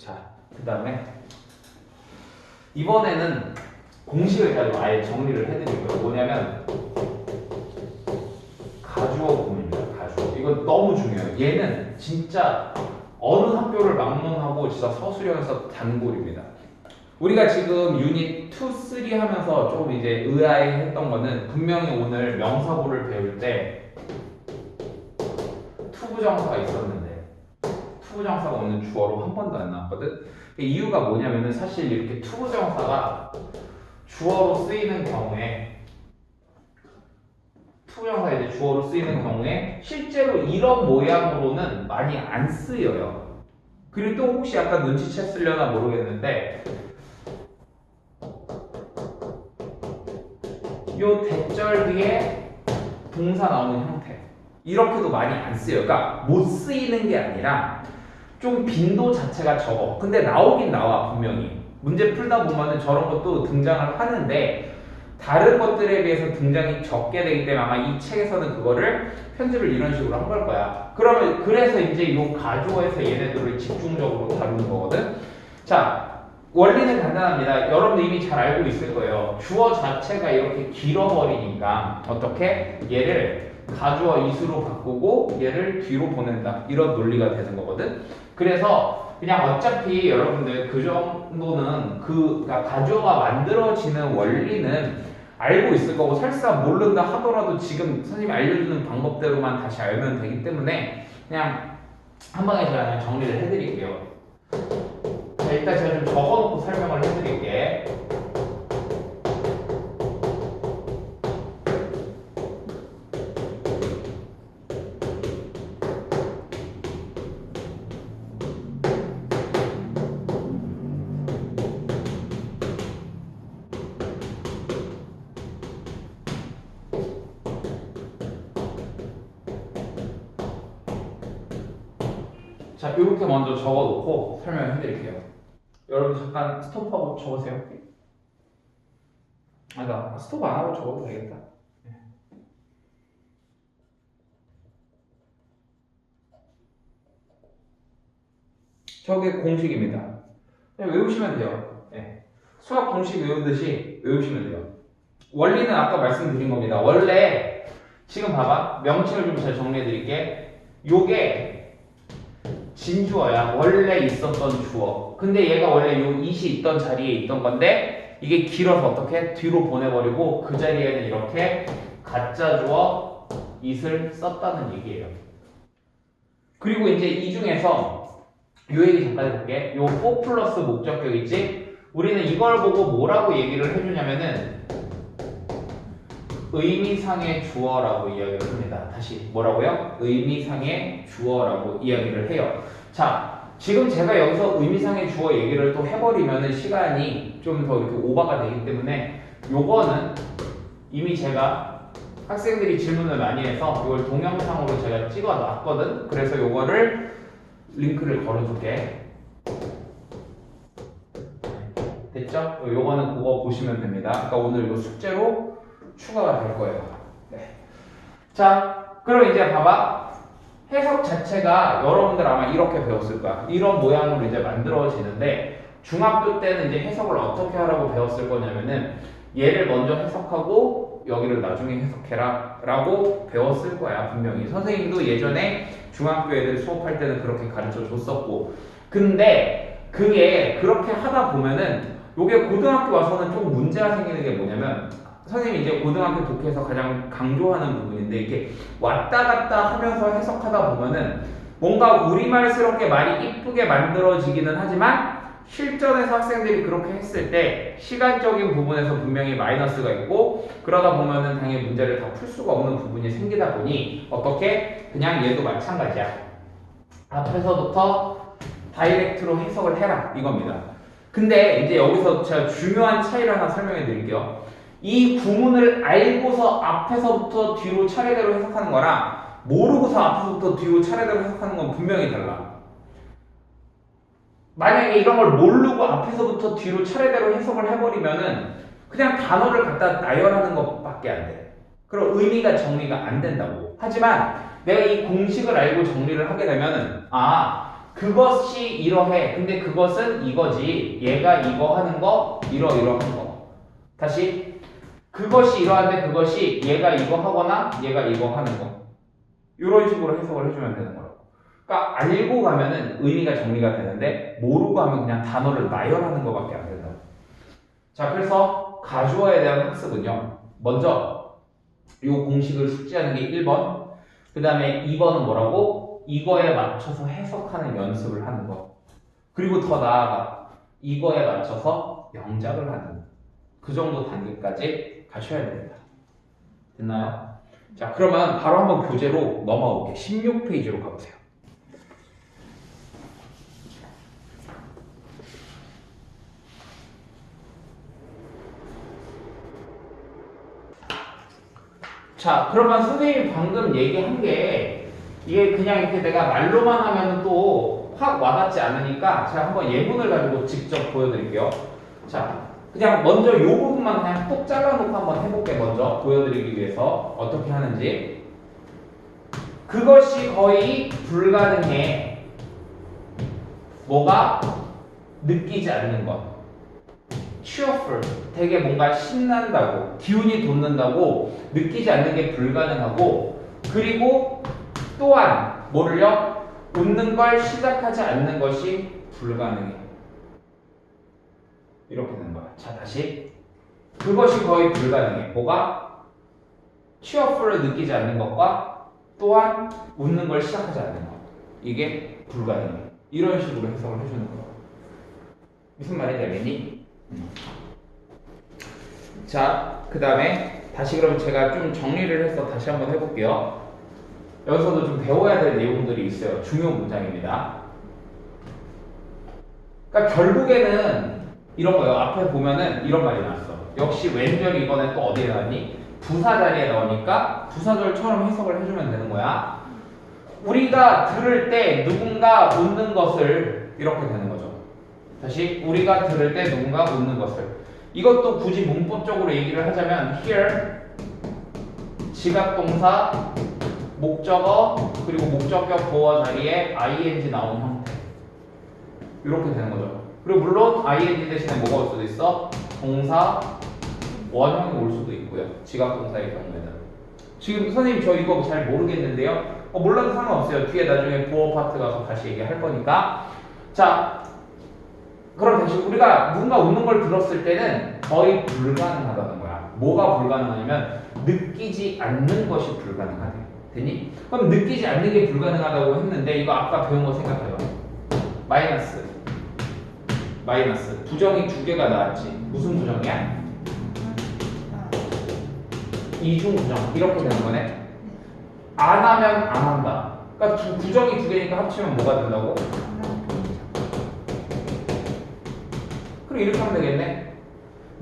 자, 그 다음에 이번에는 공식을 가지고 아예 정리를 해드릴 거예요. 뭐냐면 가주어 구문입니다. 가주어. 이거 너무 중요해요. 얘는 진짜 어느 학교를 막론하고 진짜 서술형에서 단골입니다. 우리가 지금 유닛 2, 3 하면서 조금 이제 의아해했던 거는 분명히 오늘 명사고를 배울 때 투부정사가 있었는데 투부정사가 오늘 주어로 한 번도 안 나왔거든. 그 이유가 뭐냐면은 사실 이렇게 투부정사가 주어로 쓰이는 경우에 투부정사 이제 주어로 쓰이는 경우에 실제로 이런 모양으로는 많이 안 쓰여요. 그리고 또 혹시 약간 눈치챘으려나 모르겠는데 요 대절 뒤에 동사 나오는 형태 이렇게도 많이 안 쓰여요. 그러니까 못 쓰이는 게 아니라 좀 빈도 자체가 적어. 근데 나오긴 나와 분명히. 문제 풀다 보면은 저런 것도 등장을 하는데 다른 것들에 비해서 등장이 적게 되기 때문에 아마 이 책에서는 그거를 편집을 이런 식으로 한 걸 거야. 그러면 그래서 이제 요 가주어에서 얘네들을 집중적으로 다루는 거거든. 자, 원리는 간단합니다. 여러분들 이미 잘 알고 있을 거예요. 주어 자체가 이렇게 길어버리니까 어떻게 얘를 가주어 이수로 바꾸고 얘를 뒤로 보낸다. 이런 논리가 되는 거거든. 그래서 그냥 어차피 여러분들 그 정도는 그 그러니까 가주어가 만들어지는 원리는 알고 있을 거고 설사 모른다 하더라도 지금 선생님이 알려주는 방법대로만 다시 알면 되기 때문에 그냥 한 방에 제가 정리를 해드릴게요. 자, 일단 제가 좀 적어놓고 설명을 해드릴게. 자, 이렇게 먼저 적어놓고 설명을 해드릴게요. 여러분 잠깐 스톱하고 적으세요. 아, 나 스톱 안 하고 적어도 되겠다. 네. 저게 공식입니다. 외우시면 돼요. 네. 수학 공식 외우듯이 외우시면 돼요. 원리는 아까 말씀드린 겁니다. 원래 지금 봐봐 명칭을 좀 잘 정리해 드릴게. 요게 진주어야. 원래 있었던 주어. 근데 얘가 원래 요 it이 있던 자리에 있던 건데 이게 길어서 어떻게 뒤로 보내버리고 그 자리에는 이렇게 가짜 주어 it을 썼다는 얘기예요. 그리고 이제 이 중에서 요 얘기 잠깐 해볼게. 요 for 플러스 목적격 있지? 우리는 이걸 보고 뭐라고 얘기를 해주냐면은 의미상의 주어라고 이야기를 합니다. 다시 뭐라고요? 의미상의 주어라고 이야기를 해요. 자, 지금 제가 여기서 의미상의 주어 얘기를 또 해버리면은 시간이 좀 더 이렇게 오버가 되기 때문에 요거는 이미 제가 학생들이 질문을 많이 해서 이걸 동영상으로 제가 찍어 놨거든. 그래서 요거를 링크를 걸어줄게. 됐죠? 요거는 그거 보시면 됩니다. 그러니까 오늘 요 숙제로 추가가 될 거예요. 네. 자, 그럼 이제 봐봐. 해석 자체가 여러분들 아마 이렇게 배웠을 거야. 이런 모양으로 이제 만들어지는데 중학교 때는 이제 해석을 어떻게 하라고 배웠을 거냐면은 얘를 먼저 해석하고 여기를 나중에 해석해라 라고 배웠을 거야 분명히 선생님도 예전에 중학교 애들 수업할 때는 그렇게 가르쳐 줬었고 근데 그게 그렇게 하다 보면은 요게 고등학교 와서는 좀 문제가 생기는 게 뭐냐면 선생님이 이제 고등학교 독해에서 가장 강조하는 부분인데 이게 왔다 갔다 하면서 해석하다 보면은 뭔가 우리말스럽게 말이 이쁘게 만들어지기는 하지만 실전에서 학생들이 그렇게 했을 때 시간적인 부분에서 분명히 마이너스가 있고 그러다 보면은 당연히 문제를 다 풀 수가 없는 부분이 생기다 보니 어떻게? 그냥 얘도 마찬가지야. 앞에서부터 다이렉트로 해석을 해라. 이겁니다. 근데 이제 여기서 제가 중요한 차이를 하나 설명해 드릴게요 이 구문을 알고서 앞에서부터 뒤로 차례대로 해석하는 거랑 모르고서 앞에서부터 뒤로 차례대로 해석하는 건 분명히 달라. 만약에 이런 걸 모르고 앞에서부터 뒤로 차례대로 해석을 해버리면은 그냥 단어를 갖다 나열하는 것밖에 안 돼. 그럼 의미가 정리가 안 된다고. 하지만 내가 이 공식을 알고 정리를 하게 되면은 아 그것이 이러해. 근데 그것은 이거지. 얘가 이거 하는 거, 이러 이러한 거. 다시 그것이 이러한데 그것이 얘가 이거 하거나 얘가 이거 하는 거. 이런 식으로 해석을 해주면 되는 거라고. 그러니까 알고 가면은 의미가 정리가 되는데 모르고 하면 그냥 단어를 나열하는 것밖에 안 된다고. 자, 그래서 가주어에 대한 학습은요. 먼저 이 공식을 숙지하는 게 1번. 그 다음에 2번은 뭐라고? 이거에 맞춰서 해석하는 연습을 하는 거. 그리고 더 나아가 이거에 맞춰서 영작을 하는 거. 그 정도 단계까지 가셔야 됩니다. 됐나요? 자, 그러면 바로 한번 교재로 넘어가 볼게요. 16페이지로 가보세요. 자, 그러면 선생님이 방금 얘기한 게 이게 그냥 이렇게 내가 말로만 하면 또 확 와닿지 않으니까 제가 한번 예문을 가지고 직접 보여드릴게요. 자, 그냥 먼저 이 부분만 그냥 톡 잘라놓고 한번 해볼게 먼저. 보여드리기 위해서. 어떻게 하는지. 그것이 거의 불가능해. 뭐가? 느끼지 않는 것. cheerful. 되게 뭔가 신난다고 기운이 돋는다고 느끼지 않는 게 불가능하고 그리고 또한 뭐를요? 웃는 걸 시작하지 않는 것이 불가능해. 이렇게 되는 거야. 자, 다시. 그것이 거의 불가능해. 뭐가? 취업풀을 느끼지 않는 것과 또한 웃는 걸 시작하지 않는 것. 이게 불가능해. 이런 식으로 해석을 해주는 거야. 무슨 말인지 알겠니? 자, 그 다음에 다시 그럼 제가 좀 정리를 해서 다시 한번 해볼게요. 여기서도 좀 배워야 될 내용들이 있어요. 중요 문장입니다. 그러니까 결국에는 이런 거요. 앞에 보면은 이런 말이 나왔어. 역시 왼절이 이번에 또 어디에 나왔니? 부사 자리에 나오니까 부사절처럼 해석을 해주면 되는 거야. 우리가 들을 때 누군가 웃는 것을 이렇게 되는 거죠. 다시 우리가 들을 때 누군가 웃는 것을 이것도 굳이 문법적으로 얘기를 하자면 here 지각동사 목적어 그리고 목적격 보어 자리에 ing 나온 형태 이렇게 되는 거죠. 그리고 물론 ing 대신에 뭐가 올 수도 있어? 동사 원형이 올 수도 있고요. 지각 동사의 경우에는. 지금 선생님 저 이거 잘 모르겠는데요. 어, 몰라도 상관없어요. 뒤에 나중에 부어 파트 가서 다시 얘기할 거니까. 자, 그럼 다시 우리가 누군가 웃는 걸 들었을 때는 거의 불가능하다는 거야. 뭐가 불가능하냐면 느끼지 않는 것이 불가능하대. 되니? 그럼 느끼지 않는 게 불가능하다고 했는데 이거 아까 배운 거 생각해요. 마이너스. 마이너스. 부정이 두 개가 나왔지. 무슨 부정이야? 이중 부정. 이렇게 되는 거네. 안 하면 안 한다. 그러니까 두, 부정이 두 개니까 합치면 뭐가 된다고? 그럼 이렇게 하면 되겠네.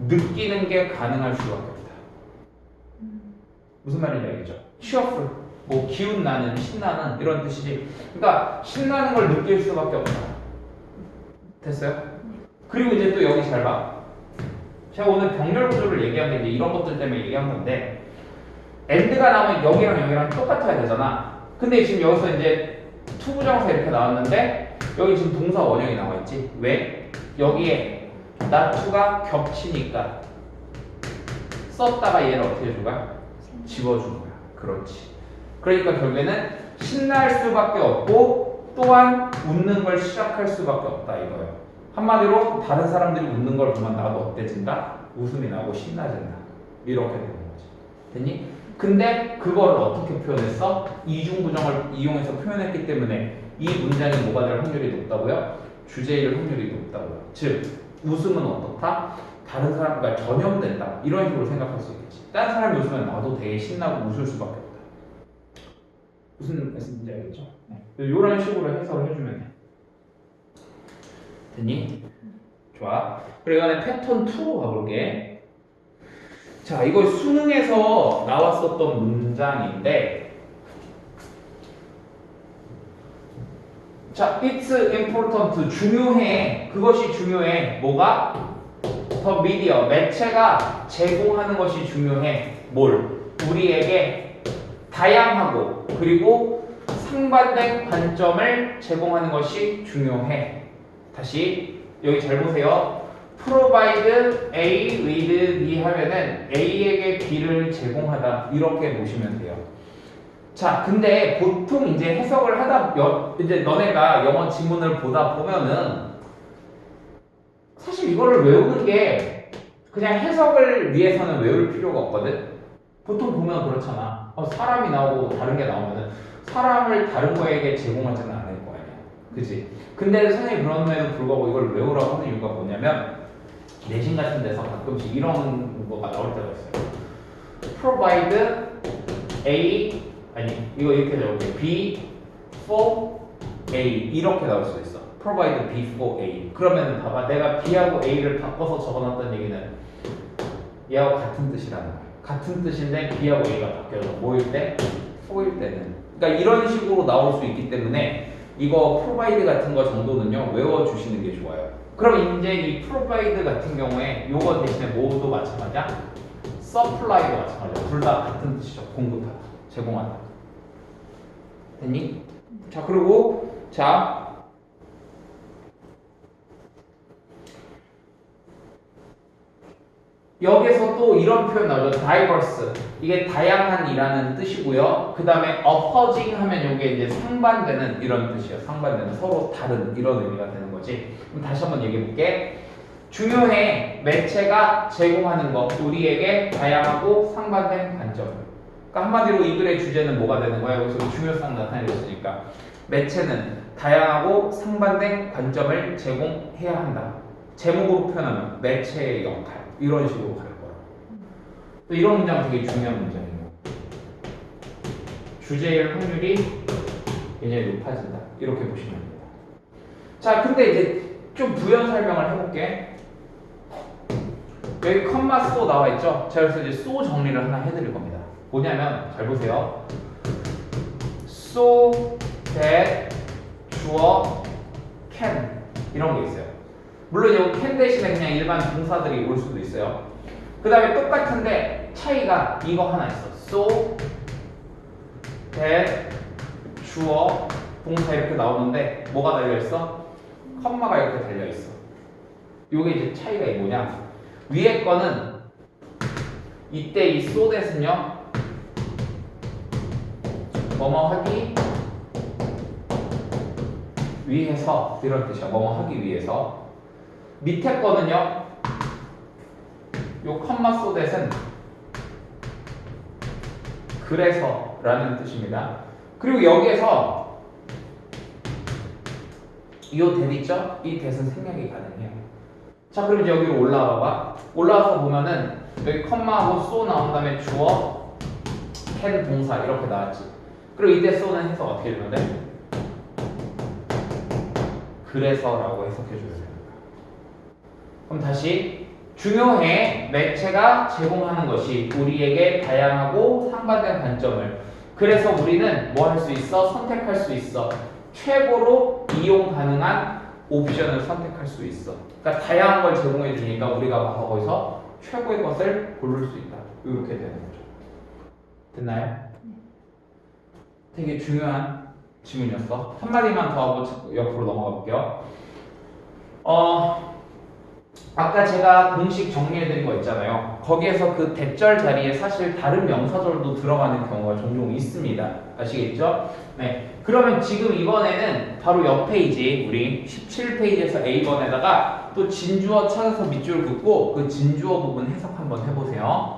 느끼는 게 가능할 수밖에 없다. 무슨 말인지 알겠죠? 취업풀. 뭐 기운 나는 신나는 이런 뜻이지. 그러니까 신나는 걸 느낄 수밖에 없다. 됐어요? 그리고 이제 또 여기 잘 봐. 제가 오늘 병렬 구조를 얘기한 게 이런 것들 때문에 얘기한 건데 엔드가 나오면 여기랑 여기랑 똑같아야 되잖아. 근데 지금 여기서 이제 투부정사 이렇게 나왔는데 여기 지금 동사 원형이 나와 있지. 왜? 여기에 나투가 겹치니까 썼다가 얘를 어떻게 해줄 거야? 지워주는 거야. 그렇지. 그러니까 결국에는 신날 수밖에 없고 또한 웃는 걸 시작할 수밖에 없다 이거예요. 한마디로 다른 사람들이 웃는 걸 보면 나도 어때진다? 웃음이 나고 신나진다. 이렇게 되는 거지. 됐니? 근데 그거를 어떻게 표현했어? 이중부정을 이용해서 표현했기 때문에 이 문장이 뭐가 될 확률이 높다고요? 주제일 확률이 높다고요. 즉 웃음은 어떻다? 다른 사람과 전염된다. 이런 식으로 생각할 수 있겠지. 다른 사람이 웃으면 나도 되게 신나고 웃을 수밖에 없다. 무슨 말씀인지 알겠죠? 네. 이런 식으로 해석을 해주면 돼. 됐니? 좋아. 그리고 이번에 패턴 2로 가볼게. 자, 이거 수능에서 나왔었던 문장인데, 자, it's important. 중요해. 그것이 중요해. 뭐가? 더 미디어. 매체가 제공하는 것이 중요해. 뭘? 우리에게 다양하고, 그리고 상반된 관점을 제공하는 것이 중요해. 다시 여기 잘 보세요. provide A with B 하면은 A에게 B를 제공하다 이렇게 보시면 돼요. 자, 근데 보통 이제 해석을 하다 여, 이제 너네가 영어 지문을 보다 보면은 사실 이거를 외우는 게 그냥 해석을 위해서는 외울 필요가 없거든. 보통 보면 그렇잖아. 어, 사람이 나오고 다른 게 나오면은 사람을 다른 거에게 아니야. 그지? 근데 선생님이 그럼에도 불구하고 이걸 외우라고 하는 이유가 뭐냐면 내신 같은 데서 가끔씩 이런 거가 나올 때가 있어요. provide A 아니 이거 이렇게 적을게 B for A 이렇게 나올 수 있어. provide B for A 그러면은 봐봐 내가 B하고 A를 바꿔서 적어놨다는 얘기는 얘하고 같은 뜻이라는 거야. 같은 뜻인데 B하고 A가 바뀌어서 뭐일 때? for일 때는 그러니까 이런 식으로 나올 수 있기 때문에 이거 provide 같은 거 정도는요 외워주시는 게 좋아요. 그럼 이제 이 provide 같은 경우에 요거 대신에 뭐도 마찬가지야? supply도 마찬가지야. 둘 다 같은 뜻이죠. 공급하다, 제공하다. 됐니? 자 그리고 자 여기서 또 이런 표현 나오죠. diverse. 이게 다양한이라는 뜻이고요. 그 다음에 opposing 하면 이게 이제 상반되는 이런 뜻이에요. 상반되는 서로 다른 이런 의미가 되는 거지. 그럼 다시 한번 얘기해 볼게. 중요해. 매체가 제공하는 것. 우리에게 다양하고 상반된 관점. 그러니까 한마디로 이 글의 주제는 뭐가 되는 거야? 여기서 중요성 나타내줬으니까. 매체는 다양하고 상반된 관점을 제공해야 한다. 제목으로 표현하면 매체의 역할. 이런 식으로 갈 거야. 또 이런 문장 되게 중요한 문장이에요. 주제일 확률이 굉장히 높아진다. 이렇게 보시면 됩니다. 자, 근데 이제 좀 부연 설명을 해볼게. 여기 컴마 소 나와 있죠? 제가 그래서 이제 소 정리를 하나 해드릴 겁니다. 뭐냐면 잘 보세요. so that 주어 can 이런 게 있어요. 물론 여기 can 대신에 그냥 일반 동사들이 올 수도 있어요. 그 다음에 똑같은데 차이가 이거 하나 있어. so that 주어 동사 이렇게 나오는데 뭐가 달려 있어? 컴마가 이렇게 달려 있어. 요게 이제 차이가 이 뭐냐? 위에 거는 이때 이 so that은요. 뭐뭐 하기 위해서 이런 뜻이야. 뭐뭐 하기 위해서. 밑에 거는요. 요 컴마 소댓은 그래서 라는 뜻입니다. 그리고 여기에서 이 대있죠? 이 대은 생략이 가능해요. 자, 그럼 이제 여기로 올라와 봐. 올라와서 보면은 여기 컴마하고 소 나온 다음에 주어 can 동사 이렇게 나왔지. 그리고 이때 쏘는 해석 어떻게 돼? 그래서라고 해석해 줘야 됩니다. 그럼 다시 중요해 매체가 제공하는 것이 우리에게 다양하고 상반된 관점을 그래서 우리는 뭐 할 수 있어? 선택할 수 있어. 최고로 이용 가능한 옵션을 선택할 수 있어. 그러니까 다양한 걸 제공해 주니까 우리가 거기서 최고의 것을 고를 수 있다. 이렇게 되는 거죠. 됐나요? 되게 중요한 질문이었어. 한마디만 더 하고 옆으로 넘어가 볼게요. 어, 아까 제가 공식 정리해드린 거 있잖아요. 거기에서 그 대절 자리에 사실 다른 명사절도 들어가는 경우가 종종 있습니다. 아시겠죠? 네. 그러면 지금 이번에는 바로 옆 페이지, 우리 17페이지에서 A번에다가 또 진주어 찾아서 밑줄 긋고 그 진주어 부분 해석 한번 해보세요.